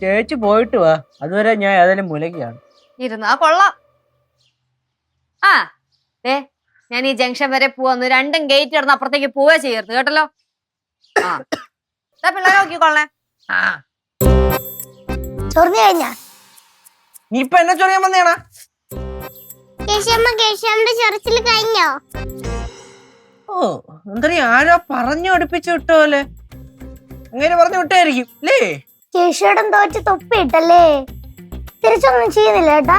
ചേച്ചി പോയിട്ട് വാ. അതുവരെ ഞാൻ ഏതായാലും മുലകിയാണ്. ഇരുന്നാ. കൊള്ളാം. ആ ദേ ഞാൻ ഈ ജംഗ്ഷൻ വരെ പോവാന്ന് രണ്ടും ഗേറ്റ് ഇടന്ന് അപ്പുറത്തേക്ക് പോവേ ചെയ്യരുത് കേട്ടല്ലോ? ആ. ദാ പിള്ളേരെ നോക്കിക്കൊള്ളേ ആ. ചൊറിഞ്ഞു കഴിഞ്ഞാ? നീ ഇപ്പൊ എന്നെ ചൊറിയാൻ വന്നേണാ കേശമ്മ കേശമ്മന്റെ ചൊറിച്ചിൽ കഴിഞ്ഞോ? ഓ എന്താ ആരോ പറഞ്ഞു അടുപ്പിച്ചു വിട്ടോലെ അങ്ങനെ പറഞ്ഞു വിട്ടായിരിക്കും അല്ലേ? കേശുവേടൻ തോറ്റ് തൊപ്പിയിട്ടല്ലേ? തിരിച്ചൊന്നും ചെയ്യുന്നില്ല ഏട്ടാ.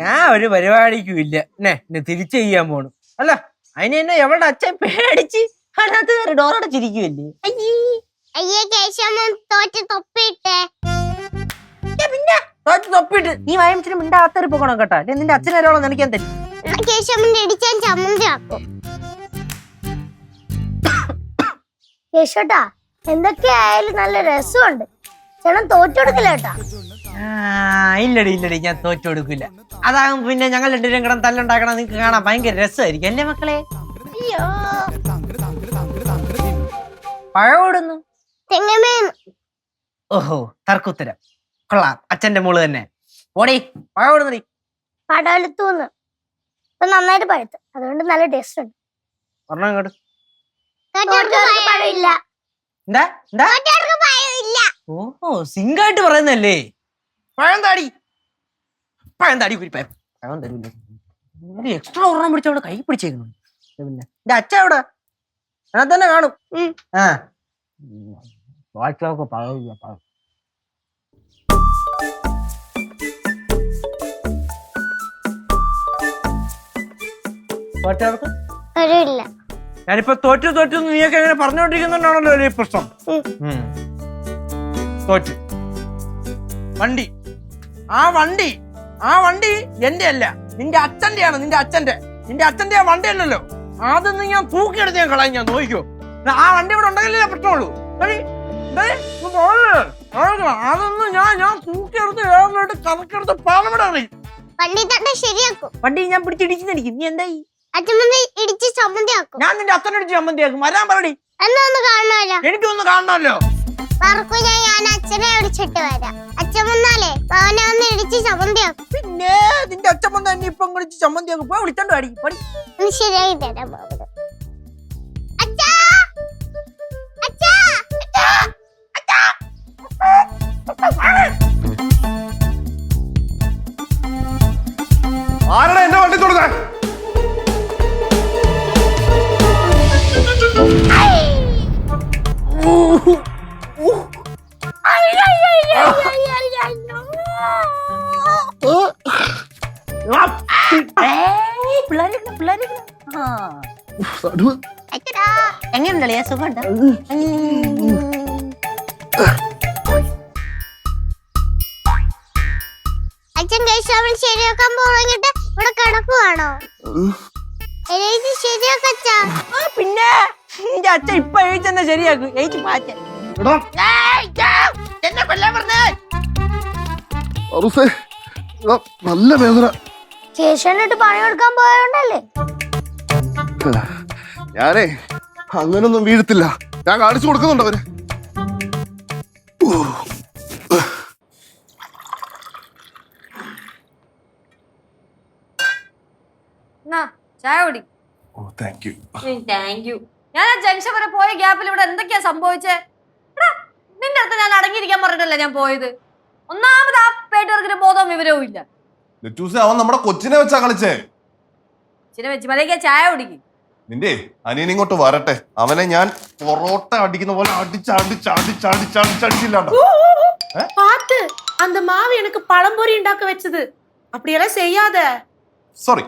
ഞാൻ ഒരു പരിപാടിക്കും ഇല്ല. എന്നെ എന്നെ തിരിച്ചു ചെയ്യാൻ പോണു. അല്ല അതിന് എന്നെ എവിടെ അച്ഛൻ പേടിച്ച് അതിനകത്ത് കയറി അയ്യേ കേശമ്മ തോറ്റ് തൊപ്പിയിട്ടേ. തോറ്റ് തൊപ്പിട്ട് നീ വയമ്പത്തിന് മിണ്ടാത്തറി പോകണം കേട്ടാ. അല്ലെ നിന്റെ അച്ഛനോളം നനയ്ക്കാൻ തരും കേശമ്മന്റെ ഇടിച്ചാൻ ചമ്മന്തി ആക്കും. കേശോട്ടാ എന്തൊക്കെയായാലും നല്ല രസമുണ്ട്. ചേട്ടൻ തോറ്റെടുക്കില്ല ഏട്ടാ ആ, ഇല്ലടി ഇല്ലടി ഞാൻ തോറ്റു കൊടുക്കില്ല. അതാകും പിന്നെ ഞങ്ങൾ രണ്ടുപേരും കിടന്ന് തല്ലുണ്ടാക്കണം നിങ്ങൾക്ക് കാണാൻ ഭയങ്കര രസമായിരിക്കും അല്ലേ മക്കളെ? അയ്യോ. പഴവിടുന്നു തെങ്ങമേന്ന് ഓഹോ തർക്കുത്തരം. കൊള്ളാം അച്ഛന്റെ മോൾ തന്നെ. ഓടി പഴവിടുന്നടി പടവലത്തൂന്ന്. ഇപ്പൊ നന്നായിട്ട് പഴുത്ത്. അതുകൊണ്ട് നല്ല ടേസ്റ്റ് ഉണ്ട്. ഇങ്ങോട്ട് പഴമില്ല. എന്താ? എന്താ? ഓഹോ സിംഗായിട്ട് പറയുന്നല്ലേ പഴം താടി. പഴം താടി കുരിപ്പായ പഴം. തരൂല്ലേ ഒരു എക്സ്ട്രാ ഒരെണ്ണം പിടിച്ച അവിടെ കൈ പിടിച്ചേക്കുന്നു. പിന്നെ. എന്റെ അച്ഛ അവിടെ അതിനകത്ത് തന്നെ കാണും. ആ. വാട്സപ്പൊക്കെ പഴകില്ല പഴം. തോറ്റവർക്ക് പഴമില്ല. ഞാനിപ്പോ തോറ്റു തോറ്റു നീയൊക്കെ എങ്ങനെ പറഞ്ഞുകൊണ്ടിരിക്കുന്നുണ്ടാണല്ലോ ഈ പ്രശ്നം. തോറ്റ്. വണ്ടി. ആ വണ്ടി ആ വണ്ടി എന്റെ അല്ല നിന്റെ അച്ഛന്റെയാണ് നിന്റെ അച്ഛന്റെ. നിന്റെ അച്ഛന്റെ ആ വണ്ടി അല്ലല്ലോ അതൊന്ന് ഞാൻ തൂക്കിയെടുത്ത് ഞാൻ കളയാൻ ഞാൻ നോക്കിക്കോ. ആ വണ്ടി ഇവിടെ ഉണ്ടെങ്കിലേ പ്രശ്നമുള്ളൂ. അതൊന്ന് ഞാൻ ഞാൻ തൂക്കിയെടുത്ത് കറക്കെടുത്ത് പാലമിടാറി വണ്ടി തട്ട ശരിയാക്കും. വണ്ടി ഞാൻ പിടിച്ചിടിച്ചിരിക്കും നീ എന്തായി? ഇടിച്ച് ഞാൻ നിന്റെ അച്ഛനടിച്ച് ചമ്മന്തിയാക്കും. വരാൻ പറടി. എന്നൊന്നും കാണണമല്ലോ എനിക്കൊന്ന് കാണണമല്ലോ. ഞാൻ അച്ഛനെ വിളിച്ചിട്ട് വരാം. അച്ഛൻ വന്നാലേ അവനെ ഒന്ന് ഇടിച്ച് പിന്നെ നിന്റെ അച്ഛൻ വന്ന് ഇപ്പം ചമ്മന്തിയാക്കും. പോയി വിളിച്ചോണ്ട് പാടി. ശരിയായി തരാം അച്ഛടാ. എങ്ങനെയുണ്ടല്ലേ സുഖമുണ്ടോ അച്ഛൻ കേശവൻ ശരിയാക്കാൻ പോകണമെങ്കിട്ട് ഇവിടെ കിടക്കുവാണോ എനിക്ക് ശരിയാക്ക അച്ഛാ ആ, പിന്നെ നിന്റെ അച്ഛൻ ഇപ്പൊ എഴുതി തന്നെ ശരിയാക്കും എഴുതി മാറ്റാൻ നല്ല വേദന. പണി കൊടുക്കാൻ പോയോണ്ടല്ലേ ഞാനേ അങ്ങനൊന്നും വീഴത്തില്ല. ഞാൻ കാണിച്ചു കൊടുക്കുന്നുണ്ട് അവർ. ചായ കുടി. ഓ താങ്ക് യു താങ്ക് യു ഞാൻ ആ ജംഗ്ഷൻ വരെ പോയ ഗ്യാപ്പിൽ ഇവിടെ എന്തൊക്കെയാ സംഭവിച്ചേ? നിന്റെ അടുത്ത് ഞാൻ അടങ്ങിയിരിക്കാൻ പറഞ്ഞിട്ടല്ല ഞാൻ പോയത് ഒന്നാമത് ആ പേട്ടവർക്കിന് ബോധവും വിവരവും ഇല്ല നെറ്റൂസെ അവൻ നമ്മുടെ കൊച്ചിനെ വെച്ചാ കളിച്ചേ ചില വെച്ച് മലയ്ക്ക് ചായ കുടിക്കും നിന്റെ അനിയൻ ഇങ്ങോട്ട് വരട്ടെ അവനെ ഞാൻ പൊറോട്ട അടിക്കുന്ന പോലെ അടിച്ച് അടിച്ച് അടിച്ച് അടിച്ച് അടിച്ച് അടിച്ചില്ലാണ്ട பார்த்து அந்த மாவு எனக்கு பழம்பொரி உண்டாக்க வச்சது அப்படியெல்லாம் செய்யாத സോറി